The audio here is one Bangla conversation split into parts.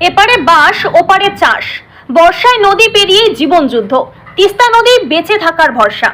এপারে বাঁশ ওপারে চাষ। বর্ষায় নদী পেরিয়ে জীবনযুদ্ধ। তিস্তা নদী বেঁচে থাকার ভরসা।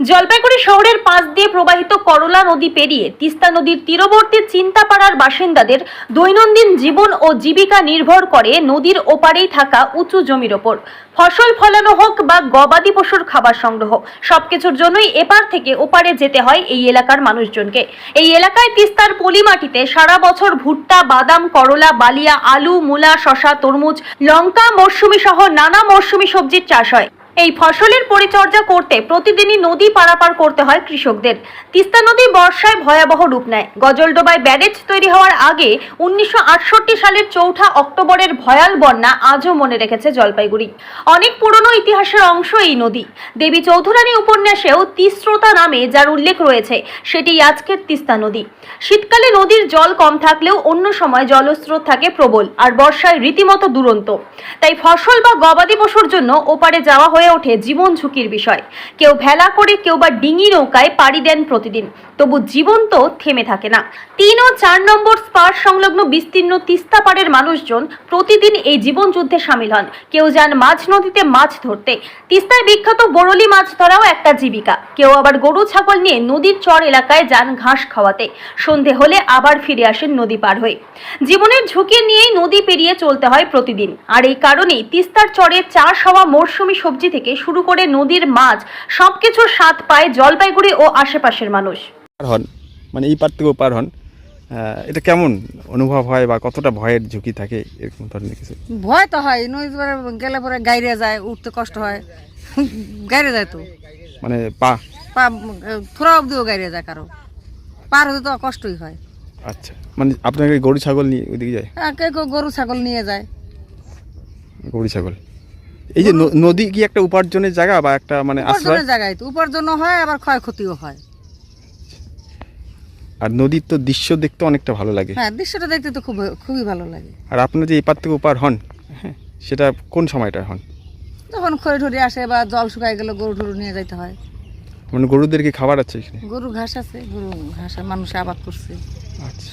জলপাইগুড়ি শহরের পাশ দিয়ে প্রবাহিত করলা নদী পেরিয়ে তিস্তা নদীর তীরবর্তী চিন্তাপাড়ার বাসিন্দাদের দৈনন্দিন জীবন ও জীবিকা নির্ভর করে নদীর ওপারেই থাকা উঁচু জমির ওপর। ফসল ফলানো হোক বা গবাদি পশুর খাবার সংগ্রহ, সবকিছুর জন্যই এপার থেকে ওপারে যেতে হয় এই এলাকার মানুষজনকে। এই এলাকায় তিস্তার পলিমাটিতে সারা বছর ভুট্টা, বাদাম, করলা, বালিয়া, আলু, মূলা শশা তরমুজ, লঙ্কা, মরশুমি সহ নানা মরশুমি সবজির চাষ হয়। এই ফসলের পরিচর্যা করতে প্রতিদিনই নদী পারাপার করতে হয় কৃষকদের। তিস্তা নদী বর্ষায় ভয়াবহ রূপ নেয়। গজলডোবায় ব্যারেজ তৈরি হওয়ার আগে উনিশশো আটষট্টি সালের চৌঠা অক্টোবরের ভয়াল বন্যা আজও মনে রেখেছে জলপাইগুড়ি। অনেক পুরনো ইতিহাসের অংশ এই নদী। দেবী চৌধুরানী উপন্যাসেও তিস্রোতা নামে যার উল্লেখ রয়েছে, সেটি আজকের তিস্তা নদী। শীতকালে নদীর জল কম থাকলেও অন্য সময় জলস্রোত থাকে প্রবল, আর বর্ষায় রীতিমতো দুরন্ত। তাই ফসল বা গবাদি পশুর জন্য ওপারে যাওয়া হয়ে ওঠে জীবন ঝুঁকির বিষয়। কেউ ভেলা করে কেউ বা ডিঙি নৌকায় পাড়ি দেন প্রতিদিন। তবু জীবন তো থেমে থাকে না। তিন ও চার নম্বর স্পার সংলগ্ন বিস্তীর্ণ তিস্তা পাড়ের মানুষজন প্রতিদিন এই জীবন যুদ্ধে সামিল হন। কেউ যান মাঝ নদীতে মাছ ধরতে। তিস্তায় বিখ্যাত বরলি মাছ ধরাও একটা জীবিকা। কেউ আবার গরু, ছাগল নিয়ে নদীর চর এলাকায় যান ঘাস খাওয়াতে। সন্ধে হলে আবার ফিরে আসেন নদী পার হয়ে। জীবনের ঝুঁকি নিয়েই নদী পেরিয়ে চলতে হয় প্রতিদিন। আর এই কারণেই তিস্তার চরে চাষ হওয়া মরশুমি সবজি থেকে শুরু করে নদীর মাছ সবকিছুর স্বাদ পায় জলপাইগুড়ি ও আশেপাশের মানুষ। পার হন মানে এই পার থেকেও পার হন। এটা কেমন অনুভব হয় বা কতটা ভয়ের ঝুঁকি থাকে এরকম ধরনের কিছু? ভয় তো হয় নদী গেলে পরে গাইরে যায় উঠতে কষ্ট হয়। গাইরে যায় তো। মানে পা? পা থোড়া অব্দিও গাইরে যায় কারও। পার হতে তো কষ্টই হয়। আচ্ছা মানে আপনাকে গরু ছাগল নিয়ে ওইদিকে যায়? হ্যাঁ কেউ কেউ গরু ছাগল নিয়ে যায়। গরু ছাগল। এই যে নদী কি একটা উপার্জনের জায়গা বা একটা মানে আশ্রয়? উপার্জনের জায়গায় তো উপার্জন হয় আবার ক্ষয়ক্ষতিও হয়। আর নদীর তো দৃশ্য দেখতে অনেকটা ভালো লাগে। হ্যাঁ দৃশ্যটা দেখতে তো খুব খুবই ভালো লাগে। আর আপনার যে এই পার থেকে ওপার হন হ্যাঁ সেটা কোন সময়টা হন? যখন খড়ি ঠড়ি আসে বা জল শুকায় গেলে গরু টরু নিয়ে যাইতে হয়। মানে গরুদের কি খাবার আছে এখানে? গরু ঘাস আছে গরু ঘাস মানুষ আবাদ করছে।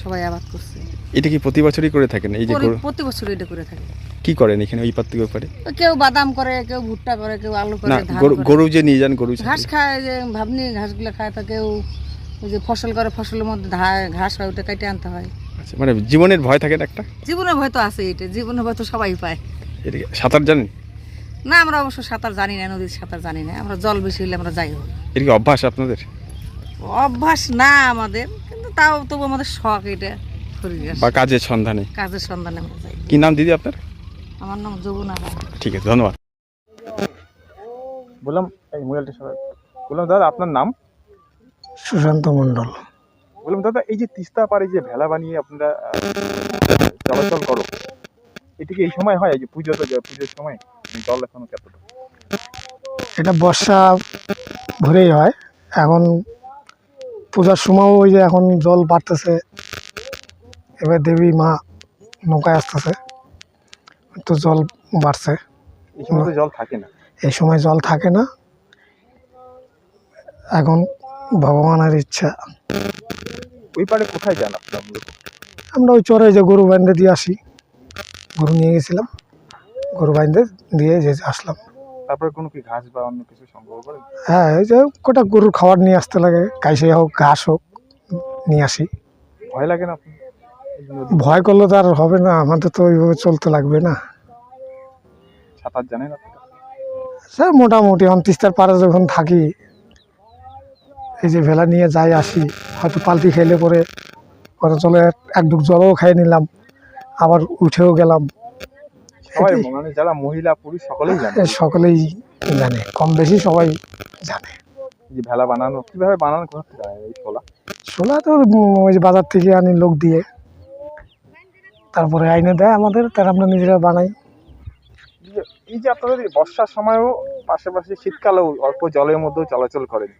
সবাই আবাদ করছে। এটা কি প্রতি বছরই করে থাকেন? এই যে পরি- প্রতি বছর এটা করে থাকে কি করেন এখানে ওই পার কেউ বাদাম করে কেউ ভুট্টা করে কেউ আলু করে না ধান গরু করে। গরু যে নিয়ে যান গরু। ঘাস খায় যে ভাবনি ঘাসগুলো খায় তা কেউ ওই যে ফসল করে ফসলের মধ্যে ধা- ঘাস হয় ওটা কেটে আনতে হয়। আচ্ছা মানে জীবনের ভয় থাকে না একটা? জীবনে ভয় তো আছে এটা জীবনে ভয় তো সবাই পায়। সাঁতার জানেন? না আমরা অবশ্য সাঁতার জানি না নদীর সাঁতার জানি না। আমরা জল বেশি হলে আমরা যাই হোক। এটা কি অভ্যাস আপনাদের? অভ্যাস না আমাদের কিন্তু তাও তবু আমাদের শখ এটা বা কাজের সন্ধানে? কাজের সন্ধানে আমরা যাই। কি নাম দিদি আপনার? আমার নাম যমুনা রায়। ঠিক আছে ধন্যবাদ। বললাম এই মোবাইলটা সবাই বললাম দাদা আপনার নাম? সুশান্ত মণ্ডল। বললাম দাদা এই যে তিস্তা পাড়ে যে ভেলা বানিয়ে আপনারা চলাচল করো এটা কি এই সময় হয় এই যে পুজো তো যায়, পুজোর সময়? জল এখনও কতটা? এটা বর্ষা ভরেই হয় এখন পূজার সময়ও ওই যে এখন জল বাড়তেছে। এবার দেবী মা নৌকায় আসতেছে। তো জল বাড়ছে। সময় জল থাকে না। এই সময় জল থাকে না। এখন ভগবানের ইচ্ছা। ওই পাড়ে কোথায় যান আপনারা আমরা ওই চরে যে গরু বাইন্দে দিয়ে আসি। গরু নিয়ে গেছিলাম। গরু বাইন্দে দিয়ে যে আসলাম। তারপরে কোনো কি ঘাস বা অন্য কিছু সংগ্রহ করেন হ্যাঁ এই যে কটা গরুর খাবার নিয়ে আসতে লাগে কাইসে হোক ঘাস হোক নিয়ে আসি। ভয় লাগে না আপনার? ভয় করলে তো আর হবে না আমাদের তো ওইভাবে চলতে লাগবে না। সাঁতার জানেন আপনারা স্যার মোটামুটি এখন তিস্তার পাড়ে যখন থাকি এই যে ভেলা নিয়ে যাই আসি হয়তো পাল্টি খেলে পরে পরে চলে এক ডুব জলও খাই নিলাম আবার উঠেও গেলাম। সবাই মানে যারা মহিলা পুরুষ সকলেই জানে। সকলেই জানে কম বেশি সবাই জানে। যে ভেলা বানানো কীভাবে বানানো কোথা থেকে এই ছোলা? ছোলা তো ওই বাজার থেকে আনি লোক দিয়ে। তারপরে আইনে দেয় আমাদের তার আমরা নিজেরা বানাই। এই যে আপনাদের বর্ষার সময়ও পাশাপাশি শীতকালেও অল্প জলের মধ্যেও চলাচল করেন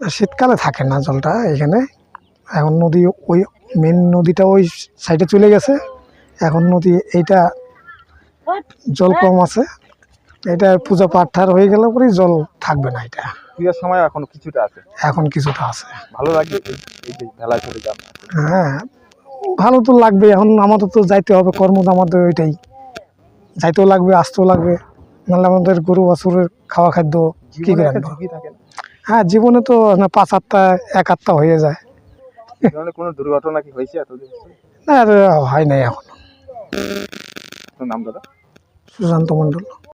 শীতকালে থাকে না জলটা এখানে। এখন নদী ওই মেন নদীটা ওই সাইডে চলে গেছে। এখন নদী এইটা জল কম আছে। এটা পূজা পাঠ ঠার হয়ে গেলে পরে জল থাকবে না এটা। পূজার সময় এখনও কিছুটা আছে? এখন কিছুটা আছে। ভালো লাগে এই- এই যে ভেলা চলে যান হ্যাঁ ভালো তো লাগবে। এখন আমাদের তো যাইতে হবে কর্ম আমাদের ওইটাই। যাইতেও লাগবে আসতেও লাগবে। নাহলে আমাদের গরু বাছুরের খাওয়া খাদ্য কি করে হ্যাঁ জীবনে তো না পাঁচ আটটা এক আটটা হয়ে যায়। কোনো দুর্ঘটনা কি হয়েছে এতদিন? না আর হয় নাই এখন। নাম দাদা? সুশান্ত মণ্ডল